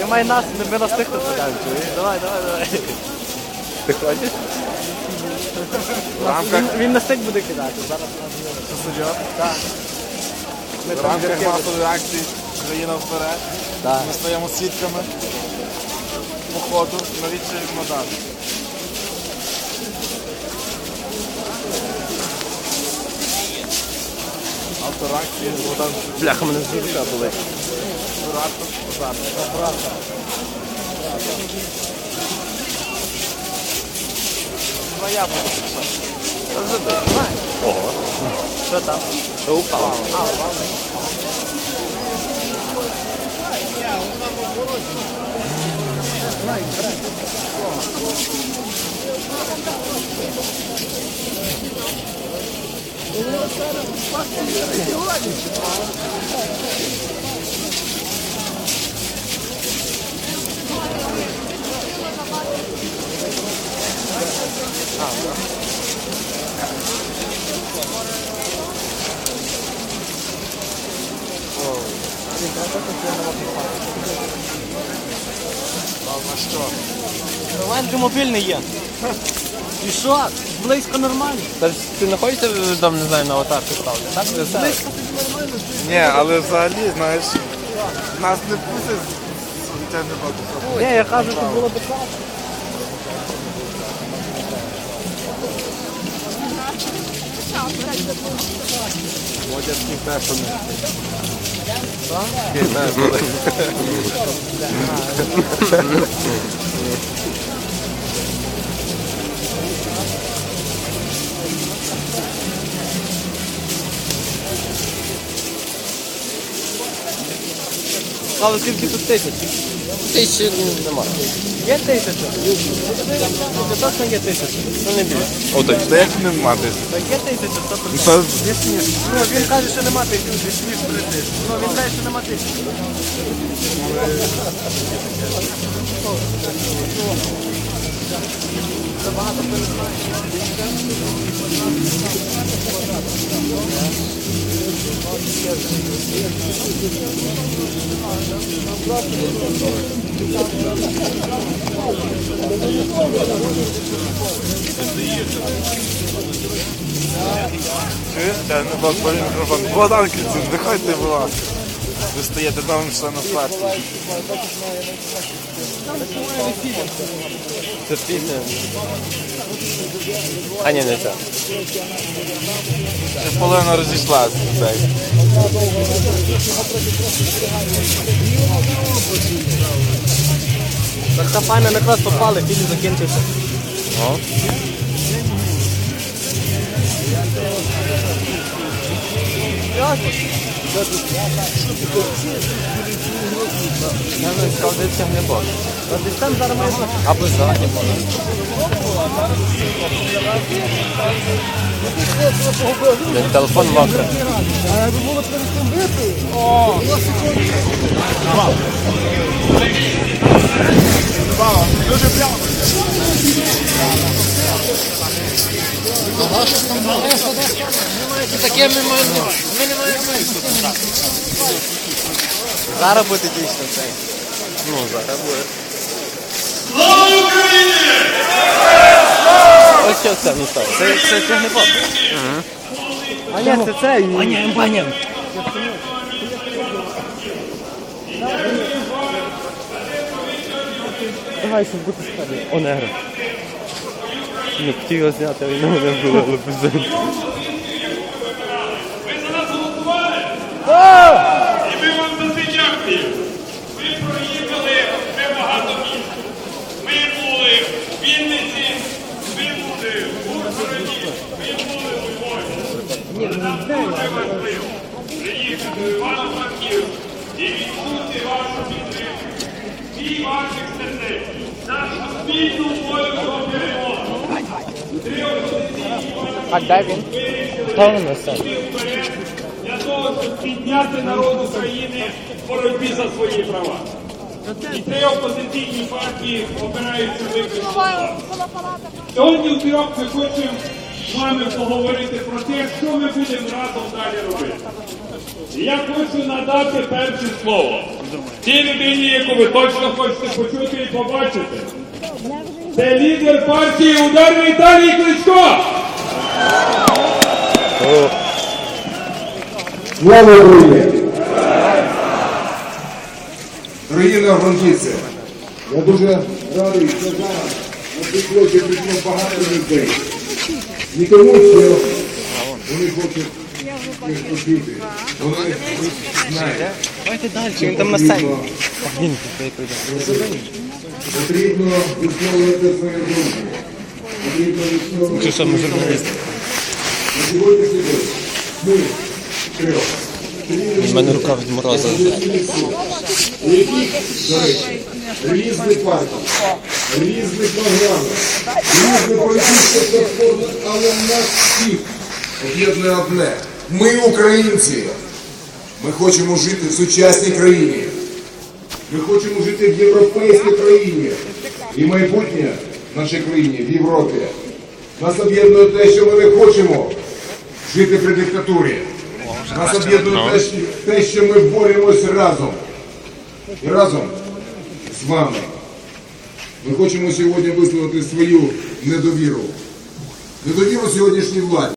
Немає нас, ми, ми нас тих покажемо, чуєш? Давай, давай, давай. Ти хочеш? Він, він на стик буде кидати. Зараз суддя? Так. Ми В там рамках зірки масової акції Країна вперед. Так. Ми стаємо свідками походу на відчай Модан. Автор акції Богдан Бляха, мене зірка болить. Буратов. Твоя буде. Ого. Що там? Що упало? А, упало. rua, cara, passeando aqui hoje. Oh, I think that's what the На що? Нормально, мобільний є. І що? Близько нормально. Та ж ти знаходишся там, не знаю, на аватарку ставлю, так? Близько тобі нормально. Ні, але взагалі, знаєш, нас не пустить, з вітельної баки. Ні, я кажу, що було б так. Водять кінтешами. Але скільки тут тисяч? Тисячі немає. Є тисяча? Це точно є тисяча. Ну не більше. Отак. Та як нема десь? Так є тисяча, сто Ну, процентів. Це Ну, він каже, що нема тисячі. Ну, він каже, що нема тисячі. Чуєш? Я не бачу мікрофон. Богдан Кільцин, виходьте, будь ласка. Ви стаєте новим членом партії. Це пісня. А ні, не це. Ще половина розійшлася. Так. Так та файна якраз попали, фільм закінчився. О. Я не сказав, де це не бачу. Десь там зараз бути. Або задні Таке ми маємо. Ми не маємо. Зараз буде дійсно цей. Ну, зараз буде. Ось що це, ну що, це, це, це не поп. А ні, це це. Баняємо, баняємо. Давай, щоб бути справді. О, Не хотів його зняти, а він на мене вбили, але пиздець. І ми вам за. Ви проїхали ми багато місць. Ми були в Вінниці, ми були в Ужгороді, ми були у Львові. Нам дуже важливо приїхати в Івано-Франківськ і відчути вашу підтримку. Всі ваших сердець, нашу спільну волю до опозиційні А де він? Хто для того, щоб підняти народ України в боротьбі за свої права. І три опозиційні партії опираються виключно. Сьогодні в трьох ми хочемо з вами поговорити про те, що ми будемо разом далі робити. Я хочу надати перше слово Цій людині, яку ви точно хочете почути і побачити. Це лідер партії Удар Віталій Кличко. Слава Україні! Дорогі франківці, я дуже радий, що зараз на цій площі прийшло багато людей. Не тому, що вони хочуть їх почути. Вони знають, Давайте далі, він там на сцені. Потрібно висловлювати свою думку. Потрібно висловлювати У мене рука від морозу. у яких, до речі, різні партії, різні програми, різні політичні платформи, але нас всіх об'єднує одне. Ми українці. Ми хочемо жити в сучасній країні. Ми хочемо жити в європейській країні. І майбутнє в нашій країні, в Європі. Нас об'єднує те, що ми не хочемо жити при диктатурі. Нас об'єднує те, що- ми боремось разом. І разом з вами ми хочемо сьогодні висловити свою недовіру. Недовіру сьогоднішній владі.